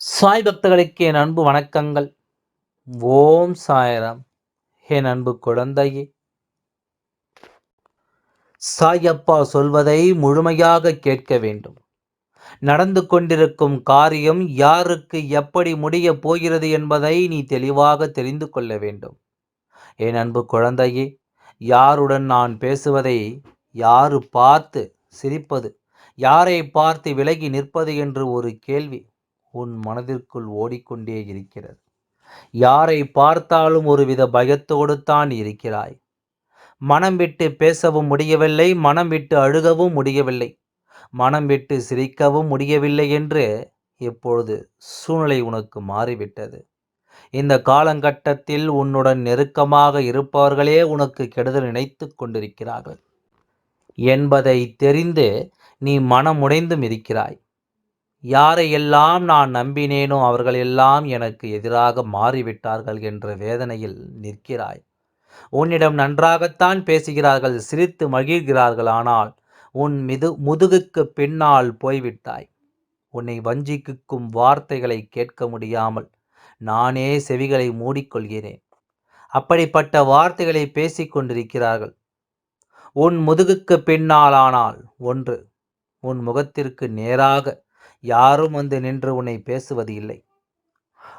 சாய் பக்தர்களுக்கு என் அன்பு வணக்கங்கள். ஓம் சாயராம். என் அன்பு குழந்தையே. சாயப்பா சொல்வதை முழுமையாக கேட்க வேண்டும். நடந்து கொண்டிருக்கும் காரியம் யாருக்கு எப்படி முடியப் போகிறது என்பதை நீ தெளிவாக தெரிந்து கொள்ள வேண்டும். என் அன்பு குழந்தையே யாருடன் நான் பேசுவதை யாரு பார்த்து சிரிப்பது யாரை பார்த்து விலகி நிற்பது என்று ஒரு கேள்வி. உன் மனதிற்குள் ஓடிக்கொண்டே இருக்கிறது. யாரை பார்த்தாலும் ஒருவித பயத்தோடு தான் இருக்கிறாய். மனம் விட்டு பேசவும் முடியவில்லை மனம் விட்டு அழுகவும் முடியவில்லை. மனம் விட்டு சிரிக்கவும் முடியவில்லை என்று இப்பொழுது சூழ்நிலை உனக்கு மாறிவிட்டது. இந்த காலகட்டத்தில் உன்னுடன் நெருக்கமாக இருப்பவர்களே உனக்கு கெடுதல் நினைத்து கொண்டிருக்கிறார்கள். என்பதை தெரிந்து நீ மனமுடைந்தும் இருக்கிறாய். யாரையெல்லாம் நான் நம்பினேனோ அவர்கள் எல்லாம் எனக்கு எதிராக மாறிவிட்டார்கள் என்ற வேதனையில் நிற்கிறாய். உன்னிடம் நன்றாகத்தான் பேசுகிறார்கள் சிரித்து மகிழ்கிறார்கள் ஆனால் உன் மிது முதுகுக்கு பின்னால் போய்விட்டாய். உன்னை வஞ்சிக்கும் வார்த்தைகளை கேட்க முடியாமல் நானே செவிகளை மூடிக்கொள்கிறேன். அப்படிப்பட்ட வார்த்தைகளை பேசிக் கொண்டிருக்கிறார்கள். உன் முதுகுக்கு பின்னாலானால் ஒன்று உன் முகத்திற்கு நேராக யாரும் வந்து நின்று உன்னை பேசுவது இல்லை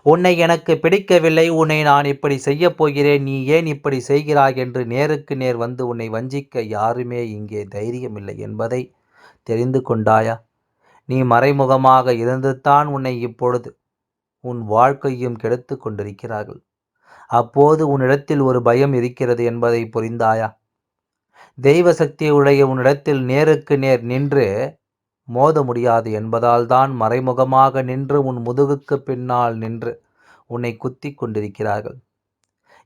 உன்னை எனக்கு பிடிக்கவில்லை உன்னை நான் இப்படி செய்யப் போகிறேன் நீ ஏன் இப்படி செய்கிறாய் என்று நேருக்கு நேர் வந்து உன்னை வஞ்சிக்க யாருமே இங்கே தைரியமில்லை என்பதை தெரிந்து கொண்டாயா? நீ மறைமுகமாக இருந்துத்தான் உன்னை இப்பொழுது உன் வாழ்க்கையும் கெடுத்து கொண்டிருக்கிறார்கள். அப்போது உன்னிடத்தில் ஒரு பயம் இருக்கிறது என்பதை புரிந்தாயா? தெய்வ சக்தியுடைய உன்னிடத்தில் நேருக்கு நேர் நின்று மோத முடியாது என்பதால் தான் மறைமுகமாக நின்று உன் முதுகுக்கு பின்னால் நின்று உன்னை குத்தி கொண்டிருக்கிறார்கள்.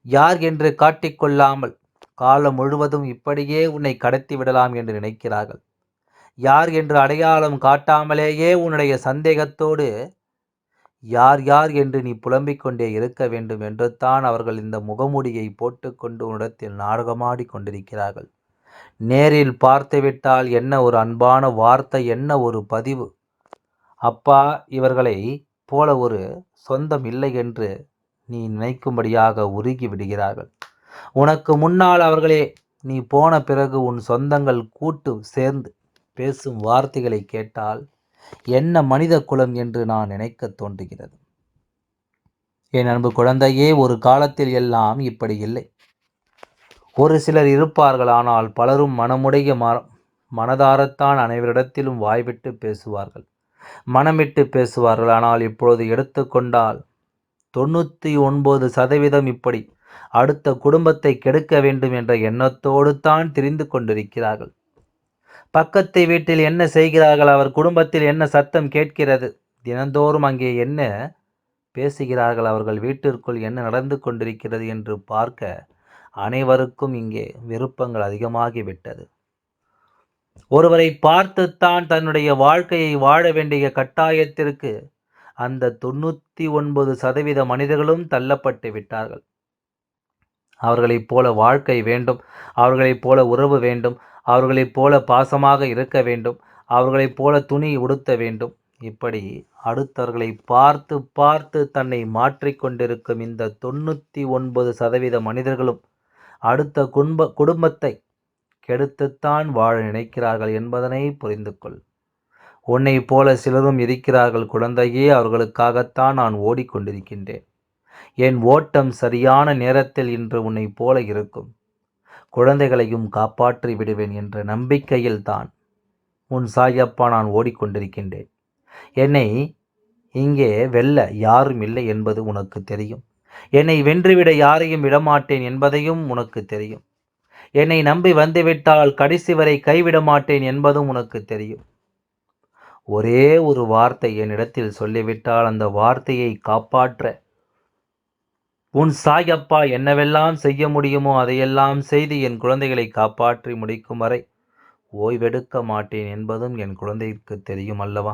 யார் என்று காட்டிக்கொள்ளாமல் காலம் முழுவதும் இப்படியே உன்னை கடத்தி விடலாம் என்று நினைக்கிறார்கள். யார் என்று அடையாளம் காட்டாமலேயே உன்னுடைய சந்தேகத்தோடு யார் யார் என்று நீ புலம்பிக் கொண்டே இருக்க வேண்டும் என்று தான் அவர்கள் இந்த முகமுடியை போட்டுக்கொண்டு உன்னிடத்தில் நாடகமாடி கொண்டிருக்கிறார்கள். நேரில் பார்த்துவிட்டால் என்ன ஒரு அன்பான வார்த்தை என்ன ஒரு பதிவு? அப்பா இவர்களை போல ஒரு சொந்தம் இல்லை என்று நீ நினைக்கும்படியாக உருகி விடுகிறார்கள். உனக்கு முன்னால் அவர்களே நீ போன பிறகு உன் சொந்தங்கள் கூட்டு சேர்ந்து பேசும் வார்த்தைகளை கேட்டால் என்ன மனித குலம் என்று நான் நினைக்க தோன்றுகிறது. என் அன்பு குழந்தையே ஒரு காலத்தில் எல்லாம் இப்படி இல்லை. ஒரு சிலர் இருப்பார்கள் ஆனால் பலரும் மனமுடைய ம மனதாரத்தான் அனைவரிடத்திலும் வாய்விட்டு பேசுவார்கள். மனமிட்டு பேசுவார்கள் ஆனால் இப்பொழுது எடுத்துக்கொண்டால் தொண்ணூற்றி ஒன்பது சதவீதம் இப்படி. அடுத்த குடும்பத்தை கெடுக்க வேண்டும் என்ற எண்ணத்தோடு தான் திரிந்து கொண்டிருக்கிறார்கள். பக்கத்தை வீட்டில் என்ன செய்கிறார்கள் அவர் குடும்பத்தில் என்ன சத்தம் கேட்கிறது தினந்தோறும் அங்கே என்ன பேசுகிறார்கள் அவர்கள் வீட்டிற்குள் என்ன நடந்து கொண்டிருக்கிறது என்று பார்க்க அனைவருக்கும் இங்கே விருப்பங்கள் அதிகமாகிவிட்டது. ஒருவரை பார்த்துத்தான் தன்னுடைய வாழ்க்கையை வாழ வேண்டிய கட்டாயத்திற்கு அந்த தொண்ணூற்றி ஒன்பது சதவீத மனிதர்களும் தள்ளப்பட்டு விட்டார்கள். அவர்களைப் போல வாழ்க்கை வேண்டும் அவர்களைப் போல உறவு வேண்டும் அவர்களைப் போல பாசமாக இருக்க வேண்டும் அவர்களைப் போல துணி உடுத்த வேண்டும். இப்படி அடுத்தவர்களை பார்த்து பார்த்து தன்னை மாற்றிக்கொண்டிருக்கும் இந்த தொண்ணூற்றி ஒன்பது சதவீத மனிதர்களும் அடுத்த குடும்ப குடும்பத்தை கெடுத்துத்தான் வாழ நினைக்கிறார்கள் என்பதனை புரிந்து கொள் உன்னை போல சிலரும் இருக்கிறார்கள் குழந்தையே அவர்களுக்காகத்தான் நான் ஓடிக்கொண்டிருக்கின்றேன். என் ஓட்டம் சரியான நேரத்தில் இன்று உன்னை போல இருக்கும். குழந்தைகளையும் காப்பாற்றி விடுவேன் என்ற நம்பிக்கையில் தான் உன் சாயப்பா நான் ஓடிக்கொண்டிருக்கின்றேன். என்னை இங்கே வெல்ல யாரும் இல்லை என்பது உனக்கு தெரியும். என்னை வென்றுவிட யாரையும் விடமாட்டேன் என்பதையும் உனக்கு தெரியும். என்னை நம்பி வந்துவிட்டால் கடைசி வரை கைவிட மாட்டேன் என்பதும் உனக்கு தெரியும். ஒரே ஒரு வார்த்தை என்னிடத்தில் சொல்லிவிட்டால் அந்த வார்த்தையை காப்பாற்ற. உன் சாயப்பா என்னவெல்லாம் செய்ய முடியுமோ அதையெல்லாம் செய்து என் குழந்தைகளை காப்பாற்றி முடிக்கும் வரை ஓய்வெடுக்க மாட்டேன் என்பதும் என் குழந்தைக்கு தெரியும் அல்லவா?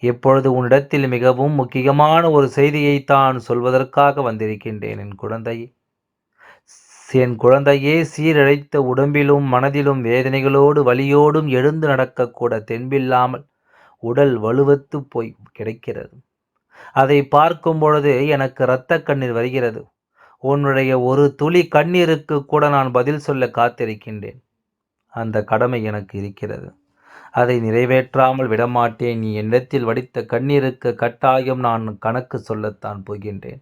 இப்பொழுது உன்னிடத்தில் மிகவும் முக்கியமான ஒரு செய்தியை தான் சொல்வதற்காக வந்திருக்கின்றேன் என் குழந்தை என் குழந்தையே சீரழைத்த உடம்பிலும் மனதிலும் வேதனைகளோடு வலியோடும் எழுந்து நடக்கக்கூட தென்பில்லாமல் உடல் வலுவத்து போய் கிடைக்கிறது. அதை பார்க்கும் பொழுது எனக்கு இரத்த கண்ணீர் வருகிறது. உன்னுடைய ஒரு துளி கண்ணீருக்கு கூட நான் பதில் சொல்ல காத்திருக்கின்றேன். அந்த கடமை எனக்கு இருக்கிறது. அதை நிறைவேற்றாமல் விடமாட்டேன். நீ என்னிடத்தில் வடித்த கண்ணீருக்கு கட்டாயம் நான் கணக்கு சொல்லத்தான் போகின்றேன்.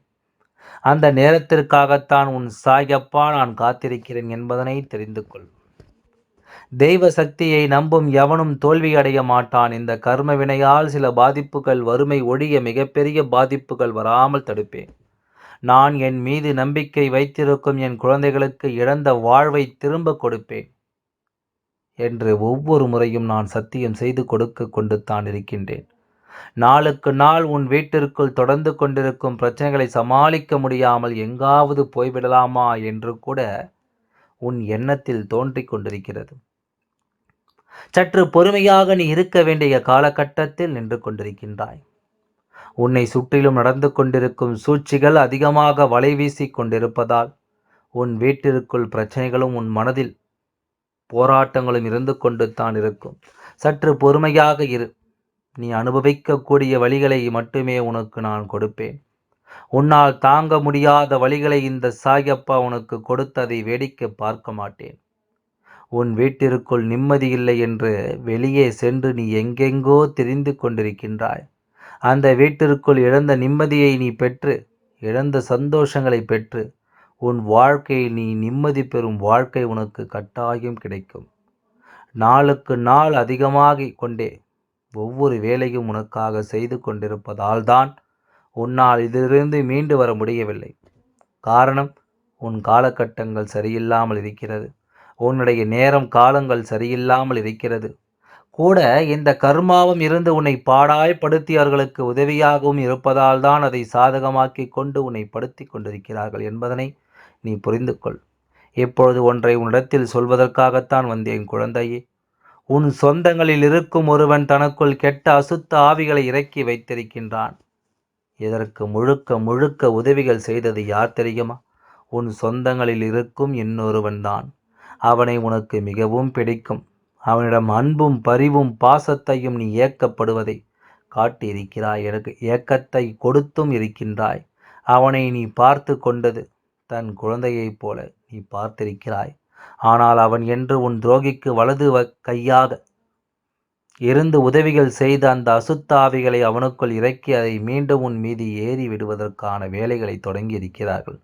அந்த நேரத்திற்காகத்தான் உன் சாயப்பா நான் காத்திருக்கிறேன் என்பதனை தெரிந்து கொள். தெய்வ சக்தியை நம்பும் எவனும் தோல்வி அடைய மாட்டான். இந்த கர்ம வினையால் சில பாதிப்புகள் வறுமை ஒழிய மிகப்பெரிய பாதிப்புகள் வராமல் தடுப்பேன். நான் என் மீது நம்பிக்கை வைத்திருக்கும் என் குழந்தைகளுக்கு இழந்த வாழ்வை திரும்ப கொடுப்பேன். என்று ஒவ்வொரு முறையும் நான் சத்தியம் செய்து கொடுக்க கொண்டு தான் இருக்கின்றேன். நாளுக்கு நாள் உன் வீட்டிற்குள் தொடர்ந்து கொண்டிருக்கும் பிரச்சனைகளை சமாளிக்க முடியாமல் எங்காவது போய்விடலாமா என்று கூட உன் எண்ணத்தில் தோன்றிக் கொண்டிருக்கிறது. சற்று பொறுமையாக நீ இருக்க வேண்டிய காலகட்டத்தில் நின்று கொண்டிருக்கின்றாய். உன்னை சுற்றிலும் நடந்து கொண்டிருக்கும் சூழ்ச்சிகள் அதிகமாக வலை வீசி கொண்டிருப்பதால் உன் வீட்டிற்குள் பிரச்சனைகளும் உன் மனதில் போராட்டங்களும் இருந்து கொண்டு தான் இருக்கும். சற்று பொறுமையாக இரு. நீ அனுபவிக்கக்கூடிய வழிகளை மட்டுமே உனக்கு நான் கொடுப்பேன். உன்னால் தாங்க முடியாத வழிகளை இந்த சாயப்பா உனக்கு கொடுத்ததை வேடிக்கை பார்க்க மாட்டேன். உன் வீட்டிற்குள் நிம்மதியில்லை என்று வெளியே சென்று நீ எங்கெங்கோ தெரிந்து கொண்டிருக்கின்றாய். அந்த வீட்டிற்குள் இழந்த நிம்மதியை நீ பெற்று இழந்த சந்தோஷங்களை பெற்று உன் வாழ்க்கை நீ நிம்மதி பெறும் வாழ்க்கை உனக்கு கட்டாயம் கிடைக்கும். நாளுக்கு நாள் அதிகமாகிக் கொண்டே ஒவ்வொரு வேலையும் உனக்காக செய்து கொண்டிருப்பதால் தான் உன்னால் இதிலிருந்து மீண்டு வர முடியவில்லை. காரணம் உன் காலகட்டங்கள் சரியில்லாமல் இருக்கிறது. உன்னுடைய நேரம் காலங்கள் சரியில்லாமல் இருக்கிறது. கூட இந்த கர்மாவும் இருந்து உன்னை பாடாய்படுத்தியவர்களுக்கு உதவியாகவும் இருப்பதால் தான் அதை சாதகமாக்கி கொண்டு உன்னை படுத்தி கொண்டிருக்கிறார்கள் என்பதனை நீ புரிந்து கொள் இப்பொழுது ஒன்றை உன்னிடத்தில் சொல்வதற்காகத்தான் வந்தேன் குழந்தையே உன் சொந்தங்களில் இருக்கும் ஒருவன் தனக்குள் கெட்ட அசுத்த ஆவிகளை இறக்கி வைத்திருக்கின்றான். இதற்கு முழுக்க முழுக்க உதவிகள் செய்தது யார் தெரியுமா? உன் சொந்தங்களில் இருக்கும் இன்னொருவன் தான். அவனை உனக்கு மிகவும் பிடிக்கும். அவனிடம் அன்பும் பரிவும் பாசத்தையும் நீ ஏக்கப்படுவதை காட்டியிருக்கிறாய். எனக்கு ஏக்கத்தை கொடுத்தும் இருக்கின்றாய். அவனை நீ பார்த்து கொண்டது தன் குழந்தையைப் போல நீ பார்த்திருக்கிறாய். ஆனால் அவன் என்று உன் துரோகிக்கு வலது கையாக இருந்து உதவிகள் செய்த அந்த அசுத்தாவிகளை அவனுக்குள் இறக்கி அதை மீண்டும் உன் மீது ஏறி விடுவதற்கான வேலைகளை தொடங்கி இருக்கிறார்கள்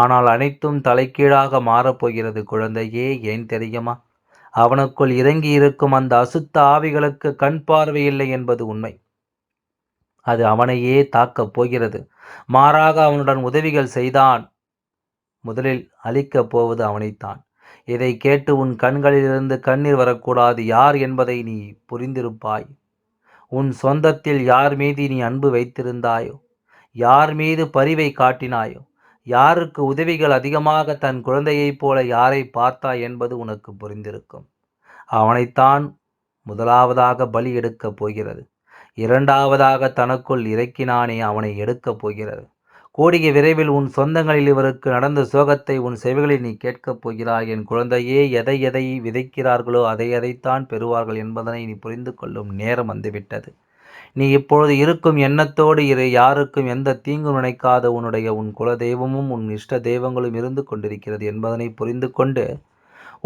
ஆனால் அனைத்தும் தலைக்கீழாக மாறப்போகிறது குழந்தையே ஏன் தெரியுமா? அவனுக்குள் இறங்கி இருக்கும் அந்த அசுத்த ஆவிகளுக்கு கண் பார்வை இல்லை என்பது உண்மை. அது அவனையே தாக்கப் போகிறது. மாறாக அவனுடன் உதவிகள் செய்தான். முதலில் அழிக்கப் போவது அவனைத்தான். இதை கேட்டு உன் கண்களிலிருந்து கண்ணீர் வரக்கூடாது. யார் என்பதை நீ புரிந்திருப்பாய். உன் சொந்தத்தில் யார் மீது நீ அன்பு வைத்திருந்தாயோ? யார் மீது பரிவை காட்டினாயோ? யாருக்கு உதவிகள் அதிகமாக தன் குழந்தையைப் போல யாரை பார்த்தாய் என்பது உனக்கு புரிந்திருக்கும். அவனைத்தான் முதலாவதாக பலி எடுக்கப் போகிறது. இரண்டாவதாக தனக்குள் இறக்கினானே அவனை எடுக்கப் போகிறது. கூடிய விரைவில் உன் சொந்தங்களில் இவருக்கு நடந்த சோகத்தை உன் செவிகளில் நீ கேட்கப் போகிறாய். என் குழந்தையே எதை எதை விதைக்கிறார்களோ அதை எதைத்தான் பெறுவார்கள் என்பதனை நீ புரிந்து கொள்ளும் நேரம் வந்துவிட்டது. நீ இப்பொழுது இருக்கும் எண்ணத்தோடு இரு. யாருக்கும் எந்த தீங்கும் நினைக்காத உன்னுடைய உன் குல தெய்வமும் உன் இஷ்ட தெய்வங்களும் இருந்து கொண்டிருக்கிறது என்பதனை புரிந்து கொண்டு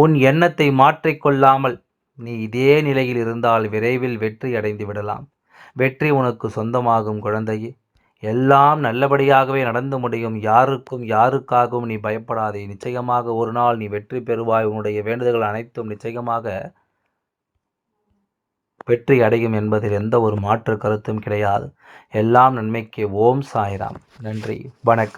உன் எண்ணத்தை மாற்றிக்கொள்ளாமல் நீ இதே நிலையில் இருந்தால் விரைவில் வெற்றி அடைந்து விடலாம். வெற்றி உனக்கு சொந்தமாகும் குழந்தையே. எல்லாம் நல்லபடியாகவே நடந்து முடியும். யாருக்கும் யாருக்காகவும் நீ பயப்படாதே. நிச்சயமாக ஒரு நாள் நீ வெற்றி பெறுவாய். உன்னுடைய வேண்டுதல்கள் அனைத்தும் நிச்சயமாக வெற்றி அடையும் என்பதில் எந்த ஒரு மாற்று கருத்தும் கிடையாது. எல்லாம் நன்மைக்கு. ஓம் சாய்ராம். நன்றி. வணக்கம்.